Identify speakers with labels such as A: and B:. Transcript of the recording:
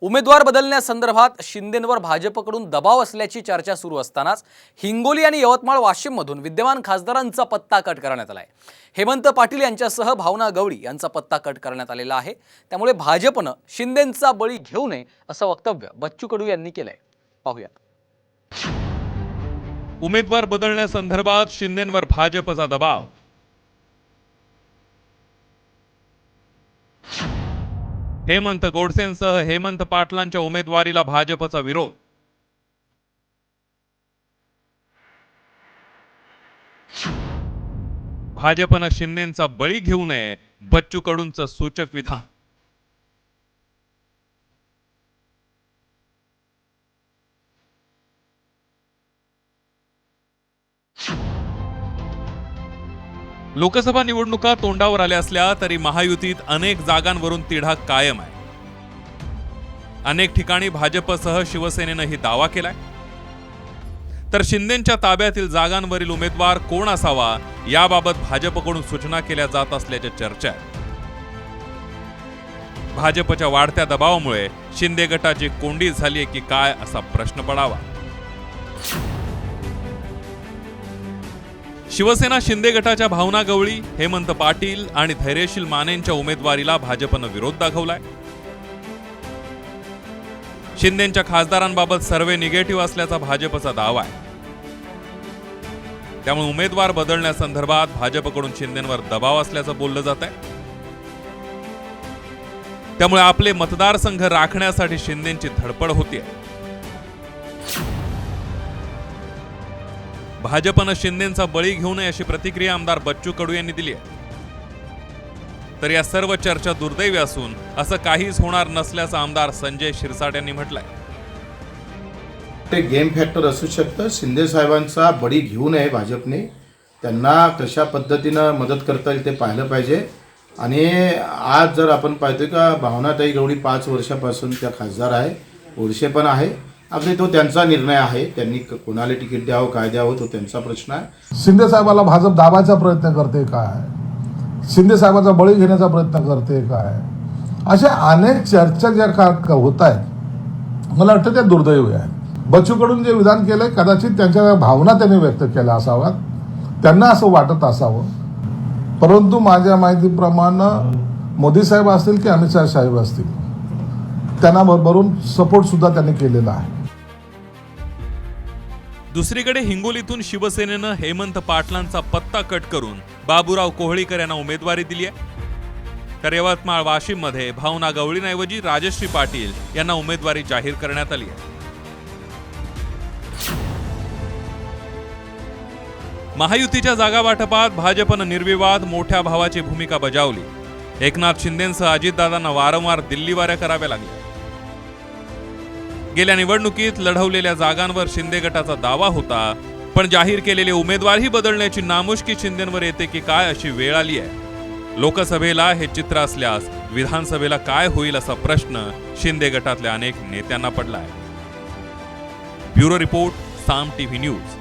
A: उमेदवार बदलण्यासंदर्भात शिंदेंवर भाजपकडून दबाव असल्याची चर्चा सुरू असतानाच हिंगोली आणि यवतमाळ वाशिममधून विद्यमान खासदारांचा पत्ता कट करण्यात आला आहे हेमंत पाटील यांच्यासह भावना गवळी यांचा पत्ता कट करण्यात आलेला आहे. त्यामुळे भाजपनं शिंदेंचा बळी घेऊ नये असं वक्तव्य बच्चू कडू यांनी केलंय. पाहूया.
B: उमेदवार बदलण्यासंदर्भात शिंदेंवर भाजपचा दबाव. हेमंत गोडसेंसह हेमंत पाटलांच्या उमेदवारीला भाजपचा विरोध. भाजपनं शिंदेंचा बळी घेऊ नये बच्चू कडूंचं सूचक विधान. लोकसभा निवडणुका तोंडावर आल्या असल्या तरी महायुतीत अनेक जागांवरून तिढा कायम आहे. अनेक ठिकाणी भाजपसह शिवसेनेनंही दावा केलाय. तर शिंदेच्या ताब्यातील जागांवरील उमेदवार कोण असावा याबाबत भाजपकडून सूचना केल्या जात असल्याच्या चर्चा आहेत. भाजपच्या वाढत्या दबावामुळे शिंदे गटाची कोंडी झालीय की काय असा प्रश्न पडावा. शिवसेना शिंदे गटाच्या भावना गवळी हेमंत पाटील आणि धैर्यशील मानेंच्या उमेदवारीला भाजपनं विरोध दाखवलाय. शिंदेच्या खासदारांबाबत सर्वे निगेटिव्ह असल्याचा भाजपचा दावा आहे. त्यामुळे उमेदवार बदलण्यासंदर्भात भाजपकडून शिंदेवर दबाव असल्याचं बोललं जात आहे. त्यामुळे आपले मतदारसंघ राखण्यासाठी शिंदेची धडपड होतीये. भाजपनं शिंदेचा बळी घेऊ नये अशी प्रतिक्रिया आमदार बच्चू कडू यांनी दिली आहे. तर या सर्व चर्चा दुर्दैवी असून असं काहीच होणार नसल्याचं आमदार संजय शिरसाट यांनी म्हटलंय.
C: ते गेम फॅक्टर असू शकतं. शिंदे साहेबांचा बळी घेऊ नये भाजपने. त्यांना कशा पद्धतीनं मदत करता येईल ते पाहिलं पाहिजे. आणि आज जर आपण पाहतोय का भावनाताई गवळी पाच वर्षापासून त्या खासदार आहे. उर्षे पण आहे. अगदी तो त्यांचा निर्णय आहे. त्यांनी क- कोणाला तिकीट द्यावं काय द्यावं तो त्यांचा प्रश्न आहे.
D: शिंदे साहेबाला भाजप दाबायचा प्रयत्न करते काय? शिंदे साहेबाचा बळी घेण्याचा प्रयत्न करते काय? अशा अनेक चर्चा ज्या का होत आहेत मला वाटतं त्या दुर्दैवी आहेत. बच्चूकडून जे विधान केलंय कदाचित त्यांच्या भावना त्यांनी व्यक्त केल्या असाव्यात. त्यांना असं वाटत असावं. परंतु माझ्या माहितीप्रमाणे मोदी साहेब असतील की अमित शाह साहेब असतील त्यांना भरभरून सपोर्टसुद्धा त्यांनी केलेला आहे.
B: दुसरीकडे हिंगोलीतून शिवसेनेनं हेमंत पाटलांचा पत्ता कट करून बाबूराव कोहळीकर यांना उमेदवारी दिली आहे. तर यवतमाळ वाशिममध्ये भावना गवळींऐवजी राजश्री पाटील यांना उमेदवारी जाहीर करण्यात आली आहे. महायुतीच्या जागा वाटपात भाजपनं निर्विवाद मोठ्या भावाची भूमिका बजावली. एकनाथ शिंदेंसह अजितदादांना वारंवार दिल्ली वाऱ्या कराव्या लागल्या. गेल्या निवडणुकीत लढवलेल्या जागांवर शिंदे गटाचा दावा होता पण जाहीर केलेले उमेदवारही बदलण्याची नामुष्की शिंदेवर येते की काय अशी वेळ आली आहे? लोकसभेला हे चित्र असल्यास विधानसभेला काय होईल असा प्रश्न शिंदे गटातल्या अनेक नेत्यांना पडला आहे bureau report Saam TV news.